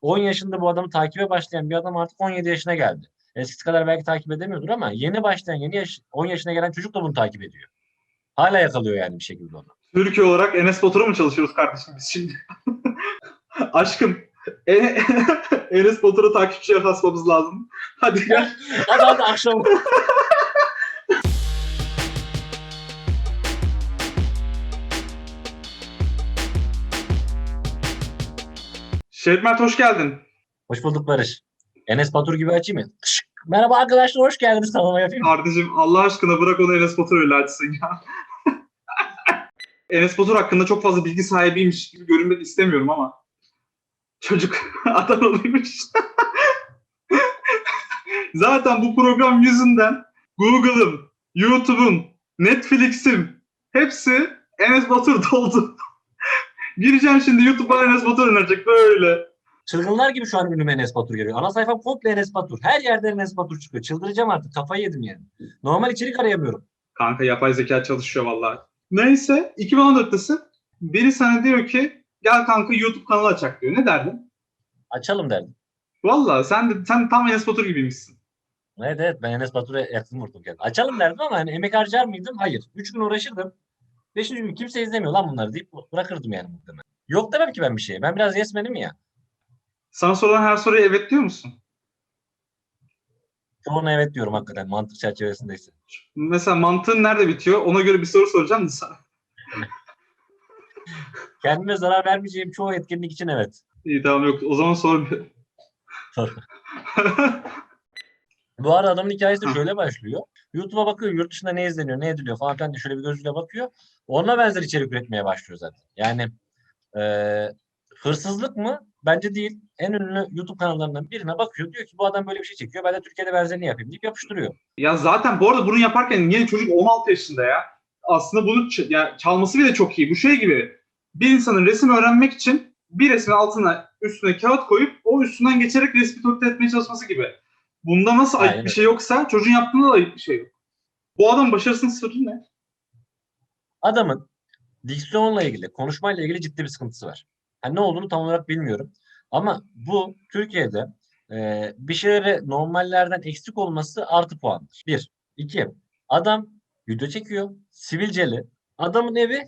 10 yaşında bu adamı takibe başlayan bir adam artık 17 yaşına geldi. Eskisi kadar belki takip edemiyordur ama yeni başlayan yeni yaş 10 yaşına gelen çocuk da bunu takip ediyor. Hala yakalıyor yani bir şekilde onu. Türkiye olarak Enes Batur'a mı çalışıyoruz kardeşim biz şimdi? Aşkım E- Enes Batur'a takipçi kasmamız lazım. Hadi gel. Hadi hadi akşam. Şevket Mert hoş geldin. Hoş bulduk Barış. Enes Batur gibi açayım mı? Kışk. Merhaba arkadaşlar hoş geldiniz tanıma yapayım. Kardeşim Allah aşkına bırak onu Enes Batur öyle açsın ya. Enes Batur hakkında çok fazla bilgi sahibiymiş gibi görünmek istemiyorum ama. Çocuk Adanalıymış. Zaten bu program yüzünden Google'ım, YouTube'um, Netflix'im hepsi Enes Batur doldu. Gireceğim şimdi YouTube'a Enes Batur önerecek böyle. Çılgınlar gibi şu an önüme Enes Batur geliyor. Ana sayfam komple Enes Batur. Her yerde Enes Batur çıkıyor. Çıldıracağım artık. Kafayı yedim yani. Normal içerik arayamıyorum. Kanka yapay zeka çalışıyor vallahi. Neyse 2014'tesin. Biri sana diyor ki gel kanka YouTube kanalı açak diyor. Ne derdin? Açalım derdim. Vallahi sen de sen tam Enes Batur gibiymişsin. Evet evet ben Enes Batur'a yakın vurdum kendimi. Açalım derdim ama hani emek harcar mıydım? Hayır. Üç gün uğraşırdım. Beşinci gün kimse izlemiyor lan bunları deyip bırakırdım yani muhtemelen. Yok demem ki ben bir şeye. Ben biraz yesmenim ya. Sana sorulan her soruya evet diyor musun? Çoğuna evet diyorum hakikaten mantık çerçevesindeyse. Mesela mantığın nerede bitiyor? Ona göre bir soru soracağım da sana. Kendime zarar vermeyeceğim çoğu etkinlik için evet. İyi tamam yok. O zaman sormuyorum. Bu arada adamın hikayesi de şöyle başlıyor. YouTube'a bakıyor yurt dışında ne izleniyor, ne ediliyor falan filan diye şöyle bir gözüyle bakıyor. Ona benzer içerik üretmeye başlıyor zaten. Yani eee, hırsızlık mı? Bence değil. En ünlü YouTube kanallarından birine bakıyor. Diyor ki bu adam böyle bir şey çekiyor. Ben de Türkiye'de benzerini yapayım deyip yapıştırıyor. ya zaten bu arada bunu yaparken yeni çocuk 16 yaşında ya. Aslında bunu ç- ya çalması bile çok iyi. Bu şey gibi. Bir insanın resim öğrenmek için bir resmin altına üstüne kağıt koyup o üstünden geçerek resmi taklit etmeye çalışması gibi. Bunda nasıl ayıp Aynen. bir şey yoksa çocuğun yaptığında da ayıp bir şey yok. Bu adam başarısının sırrı ne? Adamın diksiyonla ilgili, konuşmayla ilgili ciddi bir sıkıntısı var. Yani ne olduğunu tam olarak bilmiyorum. Ama bu Türkiye'de e, bir şeyleri normallerden eksik olması artı puandır. Bir. İki. Adam video çekiyor. Sivilceli. Adamın evi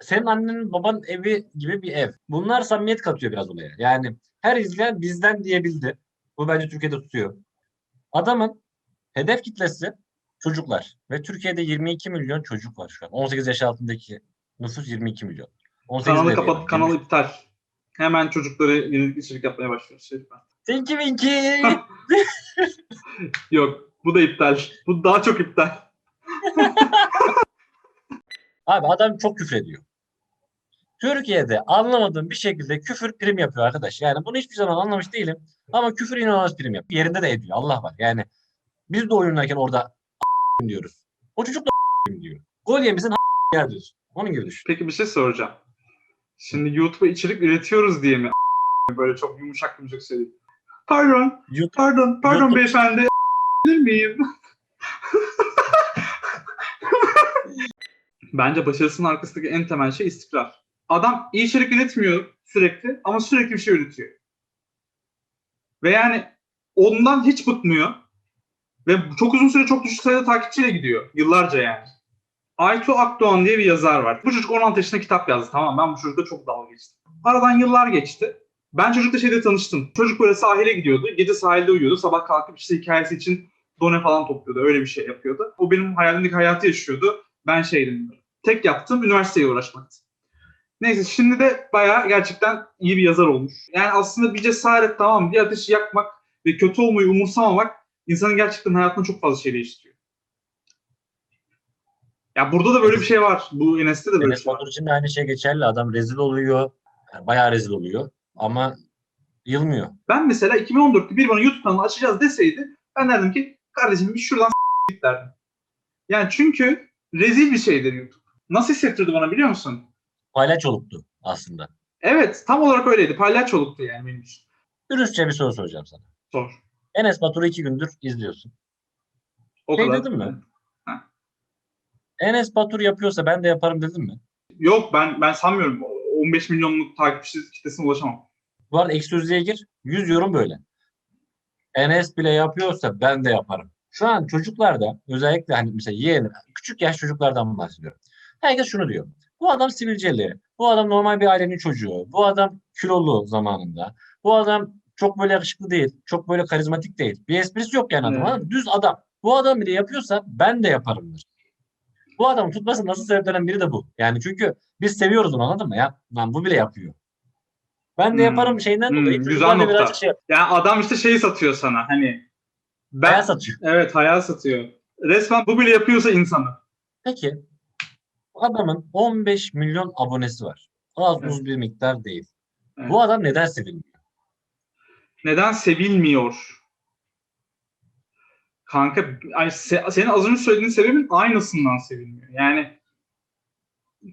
senin annenin babanın evi gibi bir ev. Bunlar samimiyet katıyor biraz olaya. Yani her izleyen bizden diyebildi. Bu bence Türkiye'de tutuyor. Adamın hedef kitlesi çocuklar. Ve Türkiye'de 22 milyon çocuk var şu an. 18 yaş altındaki nüfus 22 milyon. 18 Kanalı kapat, yani. kanalı iptal. Hemen çocukları yenilik içerik yapmaya başlıyor. Şey, Tinky Winky. Yok, bu da iptal. Bu daha çok iptal. Abi adam çok küfür ediyor. Türkiye'de anlamadığım bir şekilde küfür prim yapıyor arkadaş. Yani bunu hiçbir zaman anlamış değilim. Ama küfür inanılmaz prim yapıyor. Yerinde de ediyor. Allah var. Yani biz de oyundayken orada diyoruz. O çocuk da diyor. Gol yemizin yer diyorsun. Onun gibi düşün. Peki bir şey soracağım. Şimdi YouTube'a içerik üretiyoruz diye mi böyle çok yumuşak yumuşak söyleyeyim? Pardon, YouTube pardon, pardon YouTube- beyefendi. Bilir miyim? Bence başarısının arkasındaki en temel şey istikrar. Adam iyi içerik üretmiyor sürekli ama sürekli bir şey üretiyor. Ve yani ondan hiç bıkmıyor. Ve çok uzun süre çok düşük sayıda takipçiyle gidiyor. Yıllarca yani. Aytu Akdoğan diye bir yazar var. Bu çocuk 16 yaşında kitap yazdı. Tamam ben bu çocukla çok dalga geçtim. Aradan yıllar geçti. Ben çocukla şeyde tanıştım. Çocuk böyle sahile gidiyordu. Gece sahilde uyuyordu. Sabah kalkıp işte hikayesi için done falan topluyordu. Öyle bir şey yapıyordu. O benim hayalimdeki hayatı yaşıyordu. Ben şeydim. Tek yaptım üniversiteye uğraşmaktı. Neyse şimdi de bayağı gerçekten iyi bir yazar olmuş. Yani aslında bir cesaret tamam bir ateşi yakmak ve kötü olmayı umursamamak insanın gerçekten hayatında çok fazla şey değiştiriyor. Ya burada da böyle bir şey var. Bu Enes'te de böyle bir Enes şey var. İçin de aynı şey geçerli. Adam rezil oluyor. Yani bayağı rezil oluyor. Ama yılmıyor. Ben mesela 2014'te bir bana YouTube kanalı açacağız deseydi ben derdim ki kardeşim bir şuradan s- git derdim. Yani çünkü rezil bir şeydir YouTube. Nasıl hissettirdi bana biliyor musun? Palyaçoluktu aslında. Evet tam olarak öyleydi. Palyaçoluktu yani benim için. Dürüstçe bir soru soracağım sana. Sor. Enes Batur'u iki gündür izliyorsun. O Şey kadar. dedim mi? Enes Batur yapıyorsa ben de yaparım dedim mi? Yok ben ben sanmıyorum. 15 milyonluk takipçi kitlesine ulaşamam. Bu arada ek sözlüğe gir. Yüz yorum böyle. Enes bile yapıyorsa ben de yaparım. Şu an çocuklarda özellikle hani mesela yeğenim, küçük yaş çocuklardan bahsediyorum. Herkes şunu diyor. Bu adam sivilceli. Bu adam normal bir ailenin çocuğu. Bu adam kilolu zamanında. Bu adam çok böyle yakışıklı değil. Çok böyle karizmatik değil. Bir esprisi yok yani adam. Evet. anladın mı? Düz adam. Bu adam bile yapıyorsa ben de yaparımdır. Bu adamın tutması nasıl sebeplenen biri de bu. Yani çünkü biz seviyoruz onu anladın mı ya? Lan bu bile yapıyor. Ben de Hmm. yaparım şeyinden Hmm, dolayı. güzel nokta. şey Yani adam işte şeyi satıyor sana hani ben Hayal satıyor. evet hayal satıyor. Resmen bu bile yapıyorsa insanı. Peki adamın 15 milyon abonesi var. Az Evet. uz bir miktar değil. Evet. Bu adam neden sevilmiyor? Neden sevilmiyor? Kanka ay, se- senin az önce söylediğin sebebin aynısından sevilmiyor. Yani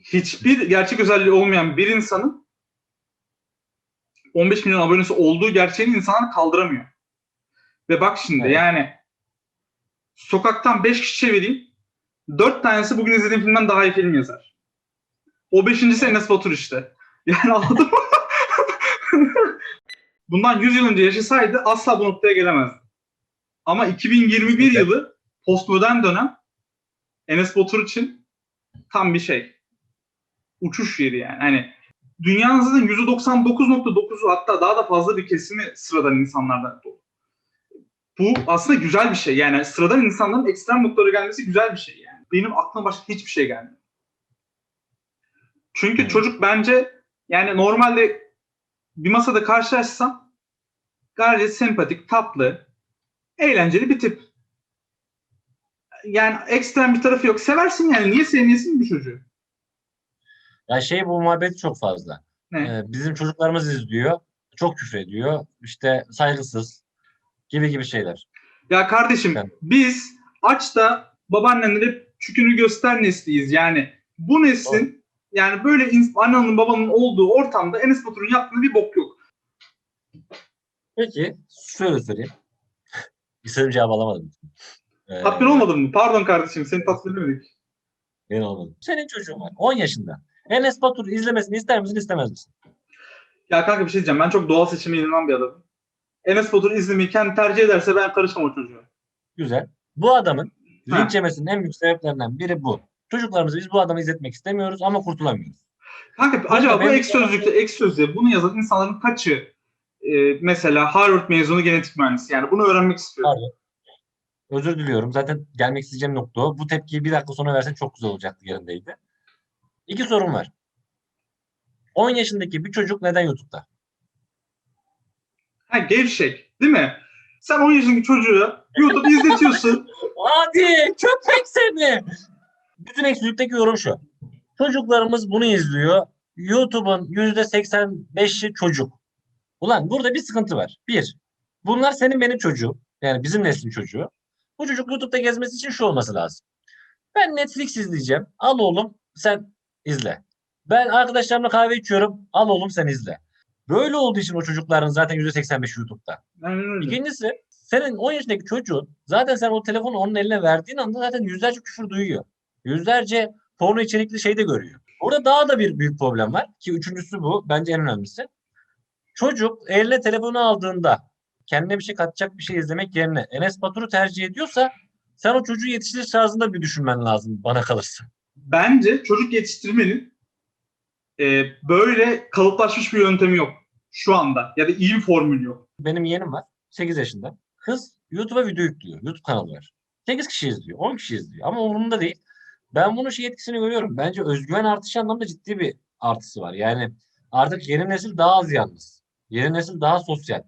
hiçbir gerçek özelliği olmayan bir insanın 15 milyon abonesi olduğu gerçeğini insanlar kaldıramıyor. Ve bak şimdi Evet. yani sokaktan 5 kişi çevireyim. 4 tanesi bugün izlediğim filmden daha iyi film yazar. O beşincisi Enes Batur işte. Yani anladın mı? Bundan 100 yıl önce yaşasaydı asla bu noktaya gelemezdi. Ama 2021 Evet. yılı postmodern dönem Enes Batur için tam bir şey. Uçuş yeri yani. Hani dünyanın zaten %99.9'u hatta daha da fazla bir kesimi sıradan insanlardan dolu. Bu aslında güzel bir şey. Yani sıradan insanların ekstrem noktalara gelmesi güzel bir şey yani. Benim aklıma başka hiçbir şey gelmiyor. Çünkü Hmm. çocuk bence yani normalde bir masada karşılaşsam gayet sempatik, tatlı, eğlenceli bir tip. Yani ekstrem bir tarafı yok. Seversin yani. Niye sevmeyesin bu çocuğu? Ya şey bu muhabbeti çok fazla. Ne? Ee, bizim çocuklarımız izliyor. Çok küfür ediyor. İşte saygısız gibi gibi şeyler. Ya kardeşim Ben- biz aç da babaannenlere çükünü göster nesliyiz. Yani bu neslin yani böyle annenin babanın olduğu ortamda Enes Batur'un yaptığı bir bok yok. Peki şöyle söyleyeyim. İstediğim cevabı alamadım. Ee, Tatmin olmadın mı? Pardon kardeşim seni tatmin edemedik. Ben olmadım. Senin çocuğun var. 10 yaşında. Enes Batur izlemesini ister misin istemez misin? Ya kanka bir şey diyeceğim. Ben çok doğal seçime inanan bir adamım. Enes Batur izlemeyi kendi tercih ederse ben karışmam o çocuğa. Güzel. Bu adamın. Linç yemesinin en büyük sebeplerinden biri bu. Çocuklarımızı biz bu adamı izletmek istemiyoruz ama kurtulamıyoruz. Kanka acaba bu ek sözlükte ek sözlüğe bunu yazan insanların kaçı e, mesela Harvard mezunu genetik mühendisi yani bunu öğrenmek istiyorum. Pardon. Özür diliyorum. Zaten gelmek isteyeceğim nokta o. Bu tepkiyi bir dakika sonra versen çok güzel olacaktı yerindeydi. İki sorum var. 10 yaşındaki bir çocuk neden YouTube'da? Ha gevşek değil mi? Sen 10 yaşındaki çocuğu YouTube izletiyorsun. Hadi köpek seni. Bütün eksilükteki yorum şu. Çocuklarımız bunu izliyor. YouTube'un %85'i çocuk. Ulan burada bir sıkıntı var. Bir, bunlar senin benim çocuğum. Yani bizim neslin çocuğu. Bu çocuk YouTube'da gezmesi için şu olması lazım. Ben Netflix izleyeceğim. Al oğlum sen izle. Ben arkadaşlarımla kahve içiyorum. Al oğlum sen izle. Böyle olduğu için o çocukların zaten %85 YouTube'da. Aynen öyle. İkincisi senin 10 yaşındaki çocuğun zaten sen o telefonu onun eline verdiğin anda zaten yüzlerce küfür duyuyor. Yüzlerce porno içerikli şey de görüyor. Orada daha da bir büyük problem var ki üçüncüsü bu bence en önemlisi. Çocuk eline telefonu aldığında kendine bir şey katacak bir şey izlemek yerine Enes Batur'u tercih ediyorsa sen o çocuğu yetiştiriş tarzında bir düşünmen lazım bana kalırsa. Bence çocuk yetiştirmenin e, böyle kalıplaşmış bir yöntemi yok şu anda. Ya da iyi bir formül yok. Benim yeğenim var 8 yaşında. Kız YouTube'a video yüklüyor. YouTube kanalı var. 8 kişi izliyor, 10 kişi izliyor ama umurumda değil. Ben bunun şey etkisini görüyorum. Bence özgüven artışı anlamında ciddi bir artısı var. Yani artık yeni nesil daha az yalnız. Yeni nesil daha sosyal.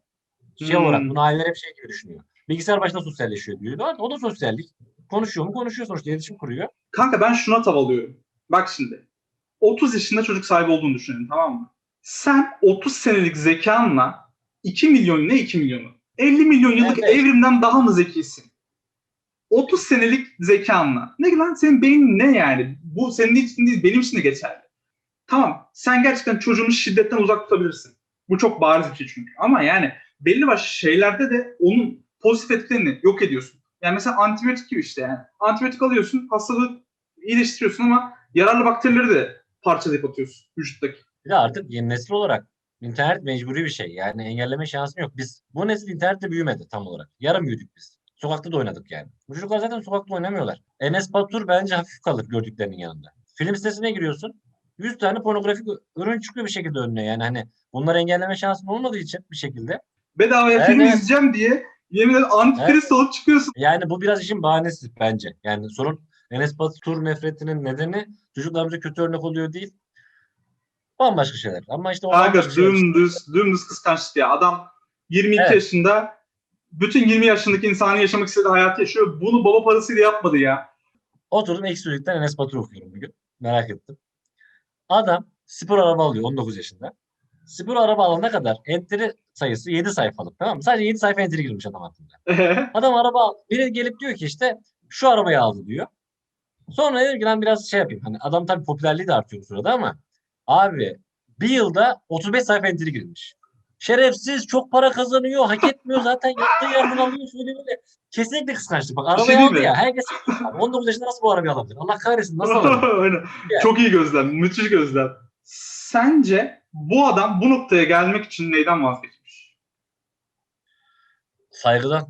Şey Hmm. olarak bunu aileler hep şey gibi düşünüyor. Bilgisayar başında sosyalleşiyor diyor. O da sosyallik. Konuşuyor mu? Konuşuyor sonuçta. iletişim kuruyor. Kanka ben şuna tavalıyorum. Bak şimdi. 30 yaşında çocuk sahibi olduğunu düşünelim tamam mı? Sen 30 senelik zekanla 2 milyon ne 2 milyonu? 50 milyon yıllık Evet. evrimden daha mı zekisin? 30 senelik zekanla. Ne lan senin beynin ne yani? Bu senin için değil benim için de geçerli. Tamam sen gerçekten çocuğunu şiddetten uzak tutabilirsin. Bu çok bariz bir şey çünkü. Ama yani belli başlı şeylerde de onun pozitif etkilerini yok ediyorsun. Yani mesela antibiyotik gibi işte yani. Antibiyotik alıyorsun, hastalığı iyileştiriyorsun ama yararlı bakterileri de parçalayıp atıyorsun vücuttaki. Bir de artık yeni nesil olarak İnternet mecburi bir şey. Yani engelleme şansın yok. Biz bu nesil internette büyümedi tam olarak. Yarım büyüdük biz. Sokakta da oynadık yani. Bu çocuklar zaten sokakta oynamıyorlar. Enes Batur bence hafif kalır gördüklerinin yanında. Film sitesine giriyorsun. 100 tane pornografik ürün çıkıyor bir şekilde önüne. Yani hani bunları engelleme şansın olmadığı için bir şekilde. Bedavaya Evet, film evet. izleyeceğim diye yemin ederim antikrist olup çıkıyorsun. Yani bu biraz işin bahanesi bence. Yani sorun Enes Batur nefretinin nedeni çocuklarımıza kötü örnek oluyor değil. Bambaşka şeyler. Ama işte o Kanka bambaşka şeyler. dümdüz, dümdüz kıskançlık ya. Adam 22 Evet. yaşında bütün 20 yaşındaki insanın yaşamak istediği hayatı yaşıyor. Bunu baba parasıyla yapmadı ya. Oturdum Ekşi Sözlük'ten Enes Batur okuyorum bugün. Merak ettim. Adam spor araba alıyor 19 yaşında. Spor araba alana kadar enteri sayısı 7 sayfalık tamam mı? Sadece 7 sayfa enteri girmiş adam hakkında. Adam araba. Biri gelip diyor ki işte şu arabayı aldı diyor. Sonra dedim ki lan biraz şey yapayım. Hani adam tabii popülerliği de artıyor bu sırada ama abi bir yılda 35 sayfa enteri girmiş. Şerefsiz çok para kazanıyor. Hak etmiyor zaten yaptığı yerden alıyor. Şöyle böyle. Kesinlikle kıskançlık. Bak şey arabayı değil aldı ya. Herkes 19 yaşında nasıl bu arabayı alabilir? Allah kahretsin nasıl alabilir? Yani. Çok iyi gözlem. Müthiş gözlem. Sence bu adam bu noktaya gelmek için neyden vazgeçmiş? Saygıdan.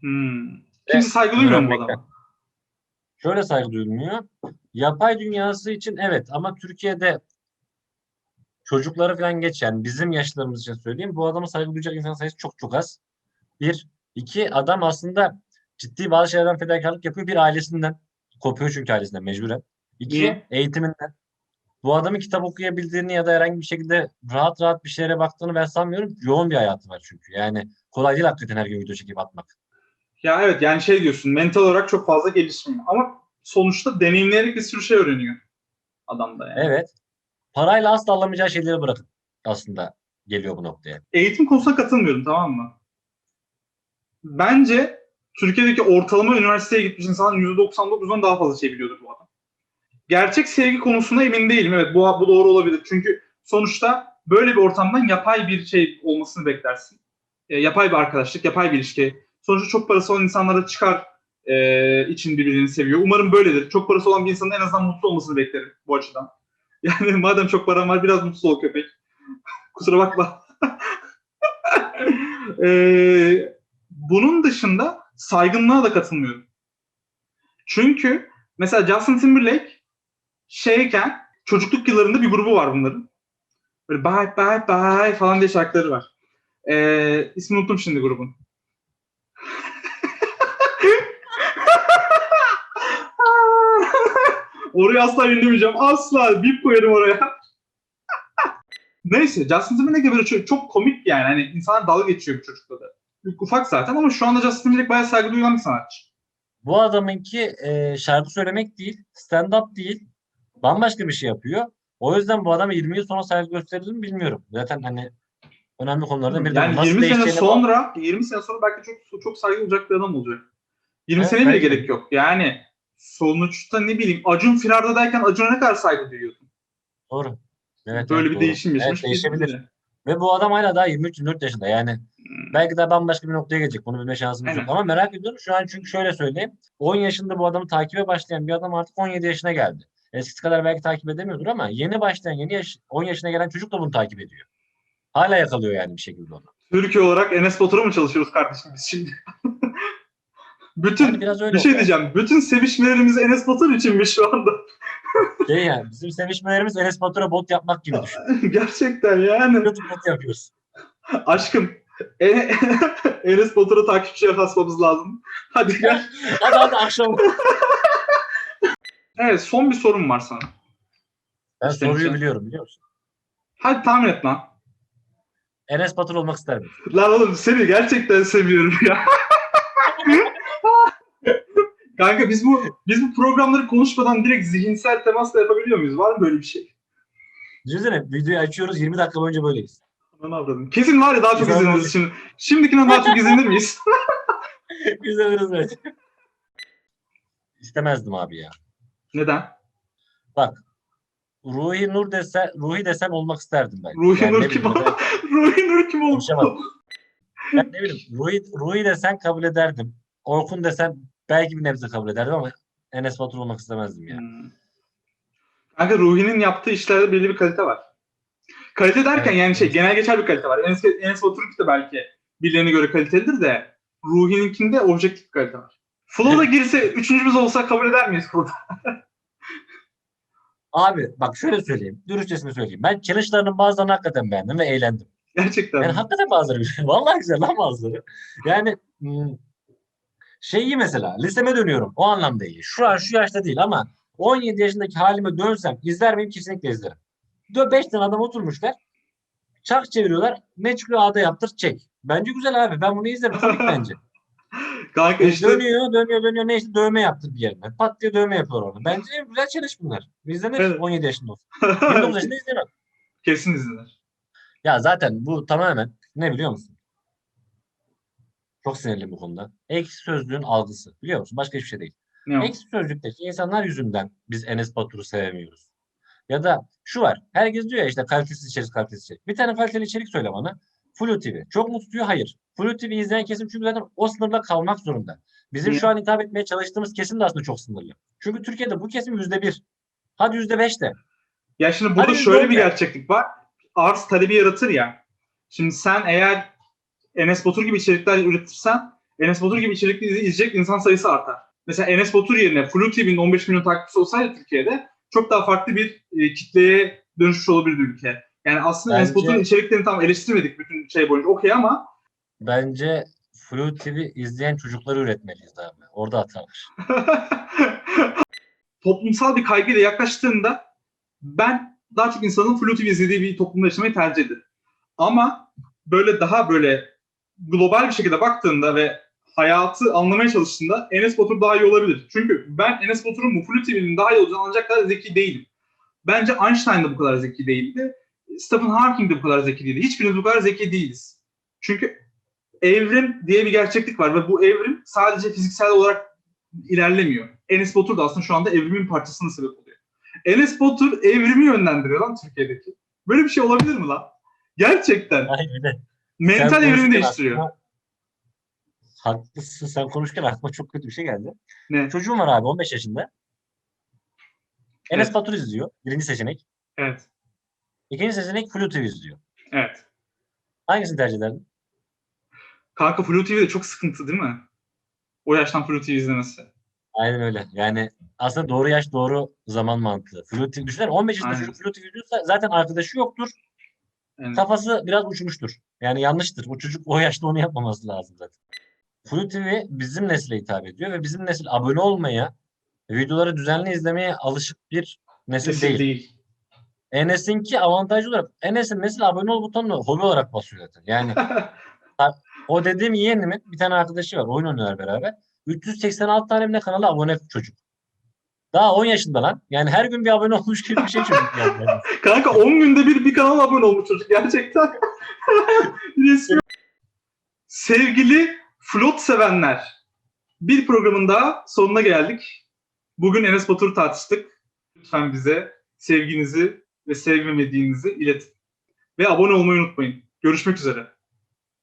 Hmm. Kimse saygı duymuyor mu bu adama? Şöyle saygı duyulmuyor. Yapay dünyası için evet ama Türkiye'de çocukları falan geç yani bizim yaşlarımız için söyleyeyim bu adama saygı duyacak insan sayısı çok çok az. Bir. iki adam aslında ciddi bazı şeylerden fedakarlık yapıyor. Bir ailesinden. Kopuyor çünkü ailesinden mecburen. İki Niye? eğitiminden. Bu adamın kitap okuyabildiğini ya da herhangi bir şekilde rahat rahat bir şeylere baktığını ben sanmıyorum. Yoğun bir hayatı var çünkü. Yani kolay değil hakikaten her gün video çekip atmak. Ya evet yani şey diyorsun mental olarak çok fazla gelişmiyor. Ama sonuçta deneyimleyerek bir sürü şey öğreniyor adam da yani. Evet. Parayla asla alamayacağı şeyleri bırakıp aslında geliyor bu noktaya. Eğitim konusuna katılmıyorum tamam mı? Bence Türkiye'deki ortalama üniversiteye gitmiş insanların %99'dan daha fazla şey biliyordur bu adam. Gerçek sevgi konusunda emin değilim. Evet bu, bu doğru olabilir. Çünkü sonuçta böyle bir ortamdan yapay bir şey olmasını beklersin. E, yapay bir arkadaşlık, yapay bir ilişki. Sonuçta çok parası olan insanlara çıkar e, için birbirini seviyor. Umarım böyledir. Çok parası olan bir insanın en azından mutlu olmasını beklerim bu açıdan. Yani madem çok param var biraz mutsuz ol köpek. Kusura bakma. Ee, bunun dışında saygınlığa da katılmıyorum. Çünkü mesela Justin Timberlake şeyken çocukluk yıllarında bir grubu var bunların. Böyle bye bye bye falan diye şarkıları var. Ee, ismini unuttum şimdi grubun. Oraya asla ünlemeyeceğim. Asla. Bip koyarım oraya. Neyse Justin Timberlake böyle çok, çok komik yani. Hani insanlar dalga geçiyor bu çocukla da. Ufak zaten ama şu anda Justin Timberlake bayağı saygı duyulan bir sanatçı. Bu adamınki e, şarkı söylemek değil, stand-up değil, bambaşka bir şey yapıyor. O yüzden bu adama 20 yıl sonra saygı gösterilir mi bilmiyorum. Zaten hani önemli konulardan biri. Yani Nasıl 20 sene sonra 20 sene sonra belki çok çok saygı duyacak bir adam olacak. 20 Evet, sene bile gerek yok. Yani sonuçta ne bileyim Acun Firar'da derken Acun'a ne kadar saygı duyuyordun? Doğru. Evet, Böyle evet, bir doğru. değişim yaşamış. Evet, değişebilir. biri. Ve bu adam hala daha 23-24 yaşında. Yani Hmm. belki de bambaşka bir noktaya gelecek. Bunu bilme şansımız yok. Ama merak ediyorum. Şu an çünkü şöyle söyleyeyim. 10 yaşında bu adamı takibe başlayan bir adam artık 17 yaşına geldi. Eskisi kadar belki takip edemiyordur ama yeni başlayan, yeni yaş, 10 yaşına gelen çocuk da bunu takip ediyor. Hala yakalıyor yani bir şekilde onu. Türkiye olarak Enes Batur'a mı çalışıyoruz kardeşim biz şimdi? Bütün Yani biraz öyle bir şey oluyor. diyeceğim. Bütün sevişmelerimiz Enes Batur için mi şu anda? Şey yani bizim sevişmelerimiz Enes Batur'a bot yapmak gibi düşün. Gerçekten yani. Bot yapıyoruz. Aşkım. E Enes Batur'a takipçiye kasmamız lazım. Hadi gel. Hadi hadi akşam. Evet son bir sorum var sana. Ben Senin soruyu için. biliyorum biliyor musun? Hadi tahmin et lan. Enes Batur olmak ister misin? Lan oğlum seni gerçekten seviyorum ya. Kanka biz bu biz bu programları konuşmadan direkt zihinsel temasla yapabiliyor muyuz? Var mı böyle bir şey? Düşünsene videoyu açıyoruz 20 dakika boyunca böyleyiz. Aman avradım. Kesin var ya daha çok izleniriz oldu. şimdi. Şimdikinden daha çok izlenir miyiz? Güzeliriz evet. İstemezdim abi ya. Neden? Bak. Ruhi Nur desen, Ruhi desen olmak isterdim ben. Ruhi Yani Nur ne kim bileyim? Ruhi Nur kim oldu? Konuşamadım. Ben ne bileyim Ruhi, Ruhi desen kabul ederdim. Orkun desen belki bir nebze kabul ederdim ama Enes Batur olmak istemezdim ya. Hmm. Kanka Ruhi'nin yaptığı işlerde belli bir kalite var. Kalite derken Evet. yani şey genel geçer bir kalite var. Enes, Enes Batur'unki de belki birilerine göre kalitelidir de Ruhi'ninkinde objektif bir kalite var. Flow'da girse üçüncümüz olsa kabul eder miyiz Flow'da? Abi bak şöyle söyleyeyim. Dürüstçesini söyleyeyim. Ben challenge'larının bazılarını hakikaten beğendim ve eğlendim. Gerçekten. Yani mi? hakikaten bazıları güzel. Vallahi güzel lan bazıları. Yani hmm, şey iyi mesela. Liseme dönüyorum. O anlamda iyi. Şu an şu yaşta değil ama 17 yaşındaki halime dönsem izler miyim? Kesinlikle izlerim. 5 tane adam oturmuşlar. Çark çeviriyorlar. Ne çıkıyor ağda yaptır çek. Bence güzel abi. Ben bunu izlerim. Komik bence. Kanka işte Dönüyor, dönüyor, dönüyor. Ne işte dövme yaptır bir yerine. Pat diye dövme yapıyorlar orada. Bence güzel challenge bunlar. İzlenir Evet. 17 yaşında olsun. 29 yaşında izlenir. kesin izlenir. Ya zaten bu tamamen ne biliyor musun? Çok sinirliyim bu konuda. Ekşi sözlüğün algısı. Biliyor musun? Başka hiçbir şey değil. Ne? Ekşi sözlükteki insanlar yüzünden biz Enes Batur'u sevmiyoruz. Ya da şu var. Herkes diyor ya işte kalitesiz içerik, kalitesiz içerik. Bir tane kaliteli içerik söyle bana. Flu TV. Çok mu tutuyor? Hayır. Flu TV izleyen kesim çünkü zaten o sınırla kalmak zorunda. Bizim Niye? şu an hitap etmeye çalıştığımız kesim de aslında çok sınırlı. Çünkü Türkiye'de bu kesim yüzde bir. Hadi yüzde beş de. Ya şimdi burada Hadi şöyle bir gerçeklik var. Arz talebi yaratır ya. Şimdi sen eğer Enes Batur gibi içerikler üretirsen Enes Batur gibi içerikleri izleyecek insan sayısı artar. Mesela Enes Batur yerine Flu TV'nin 15 milyon takipçisi olsaydı Türkiye'de çok daha farklı bir e, kitleye dönüşmüş olabilirdi ülke. Yani aslında Enes Bence- Batur'un içeriklerini tam eleştirmedik bütün şey boyunca. Okey ama Bence Flu TV izleyen çocukları üretmeliyiz abi. Orada hata var. toplumsal bir kaygıyla yaklaştığında ben daha çok insanın Flu TV izlediği bir toplumda yaşamayı tercih ederim. Ama böyle daha böyle global bir şekilde baktığında ve hayatı anlamaya çalıştığında Enes Batur daha iyi olabilir. Çünkü ben Enes Batur'un TV'nin daha iyi olacağını anlayacak kadar zeki değilim. Bence Einstein da bu kadar zeki değildi. Stephen Hawking de bu kadar zeki değildi. Hiçbirimiz bu kadar zeki değiliz. Çünkü evrim diye bir gerçeklik var ve bu evrim sadece fiziksel olarak ilerlemiyor. Enes Batur da aslında şu anda evrimin parçasına sebep oluyor. Enes Batur evrimi yönlendiriyor lan Türkiye'deki. Böyle bir şey olabilir mi lan? Gerçekten. Ay bir de Mental konuşurken değiştiriyor. aklıma- Haklısın. Sen konuşurken aklıma çok kötü bir şey geldi. Ne? Çocuğum var abi 15 yaşında. Enes Evet. Batur izliyor. Birinci seçenek. Evet. İkinci seçenek Flu TV izliyor. Evet. Hangisini tercih ederdin? Kanka Flu TV de çok sıkıntı değil mi? O yaştan Flu TV izlemesi. Aynen öyle. Yani aslında doğru yaş doğru zaman mantığı. Flu TV düşünsene 15 yaşında çocuk Flu TV izliyorsa zaten arkadaşı yoktur. Yani, Kafası biraz uçmuştur. Yani yanlıştır. O çocuk o yaşta onu yapmaması lazım zaten. Flu TV bizim nesile hitap ediyor ve bizim nesil abone olmaya, videoları düzenli izlemeye alışık bir nesil, nesil değil. değil. Enes'inki avantajlı olarak Enes'in nesil abone ol butonunu hobi olarak basıyor zaten. Yani o dediğim yeğenimin bir tane arkadaşı var. Oyun oynuyorlar beraber. 386 tane mi ne kanala abone çocuk. Daha 10 yaşında lan. Yani her gün bir abone olmuş gibi bir şey çocuk yani. Kanka 10 günde bir bir kanal abone olmuş çocuk gerçekten. Resmi. Sevgili flot sevenler. Bir programın daha sonuna geldik. Bugün Enes Batur'u tartıştık. Lütfen bize sevginizi ve sevmemediğinizi iletin. Ve abone olmayı unutmayın. Görüşmek üzere.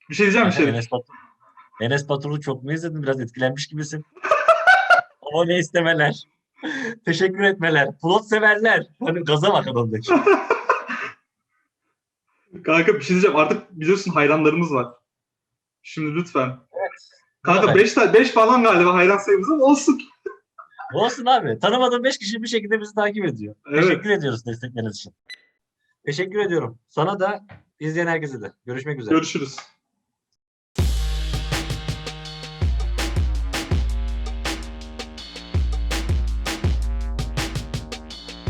Bir şey diyeceğim mi Şerif? Enes Batur. Enes Batur'u çok mu izledin? Biraz etkilenmiş gibisin. abone istemeler. Teşekkür etmeler. Plot severler. Hani gaza bak adamdaki. Kanka bir şey diyeceğim. Artık biliyorsun hayranlarımız var. Şimdi lütfen. Kanka Evet. 5 beş, beş falan galiba hayran sayımız ama olsun. Olsun abi. Tanımadığım 5 kişi bir şekilde bizi takip ediyor. Evet. Teşekkür ediyoruz destekleriniz için. Teşekkür ediyorum. Sana da izleyen herkese de. Görüşmek üzere. Görüşürüz.